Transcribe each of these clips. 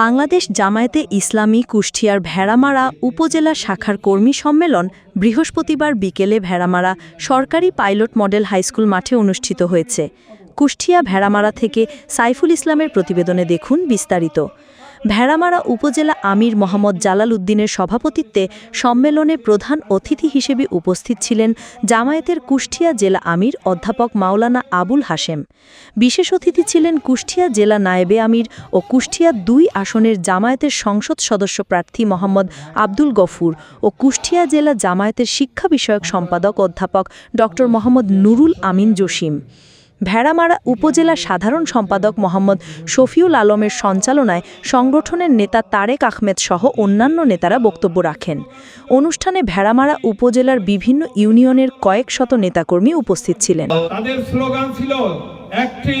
বাংলাদেশ জামায়াতে ইসলামী কুষ্টিয়ার ভেড়ামারা উপজেলা শাখার কর্মী সম্মেলন বৃহস্পতিবার বিকেলে ভেড়ামারা সরকারি পাইলট মডেল হাইস্কুল মাঠে অনুষ্ঠিত হয়েছে। কুষ্টিয়া ভেড়ামারা থেকে সাইফুল ইসলামের প্রতিবেদনে দেখুন বিস্তারিত। ভেড়ামারা উপজেলা আমির মোহাম্মদ জালাল উদ্দিনের সভাপতিত্বে সম্মেলনে প্রধান অতিথি হিসেবে উপস্থিত ছিলেন জামায়াতের কুষ্টিয়া জেলা আমির অধ্যাপক মাওলানা আবুল হাশেম। বিশেষ অতিথি ছিলেন কুষ্টিয়া জেলা নায়েবে আমির ও কুষ্টিয়া দুই আসনের জামায়াতের সংসদ সদস্য প্রার্থী মোহাম্মদ আব্দুল গফুর ও কুষ্টিয়া জেলা জামায়াতের শিক্ষা বিষয়ক সম্পাদক অধ্যাপক ড মোহাম্মদ নুরুল আমিন জসিম। ভেড়ামারা উপজেলা সাধারণ সম্পাদক মোহাম্মদ শফিউল আলমের সঞ্চালনায় সংগঠনের নেতা তারেক আহমেদ সহ অন্যান্য নেতারা বক্তব্য রাখেন। অনুষ্ঠানে ভেড়ামারা উপজেলার বিভিন্ন ইউনিয়নের কয়েক শত নেতাকর্মী উপস্থিত ছিলেন। তাদের স্লোগান ছিল একটি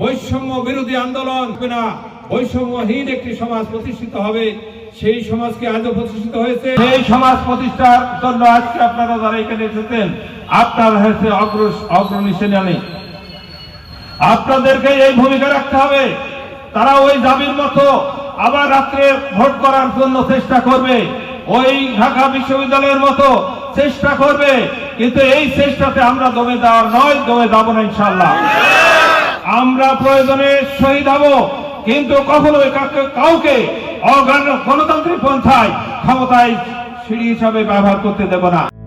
বৈষম্য বিরোধী আন্দোলন না। বৈষম্যহীন একটি সমাজ প্রতিষ্ঠিত হবে। সেই সমাজকে আজও প্রতিষ্ঠিত হয়েছে। সেই সমাজ প্রতিষ্ঠার জন্য আজকে আপনারা যারা এখানে এসেছেন আপনার হয়েছে অগ্র অগ্রণী সেনানী। আপনাদেরকে এই ভূমিকা রাখতে হবে। তারা ওই দাবির মতো আবার রাত্রে ভোট করার জন্য চেষ্টা করবে। ওই ঢাকা বিশ্ববিদ্যালয়ের মতো চেষ্টা করবে। কিন্তু এই চেষ্টাতে আমরা দমে দেওয়ার নয়, দমে যাব না ইনশাল্লাহ আমরা প্রয়োজনে শহীদ হব, কিন্তু কাউকে- কাউকে অগণ- গণতান্ত্রিক পন্থায় ক্ষমতায় সিঁড়ি হিসাবে ব্যবহার করতে দেব না।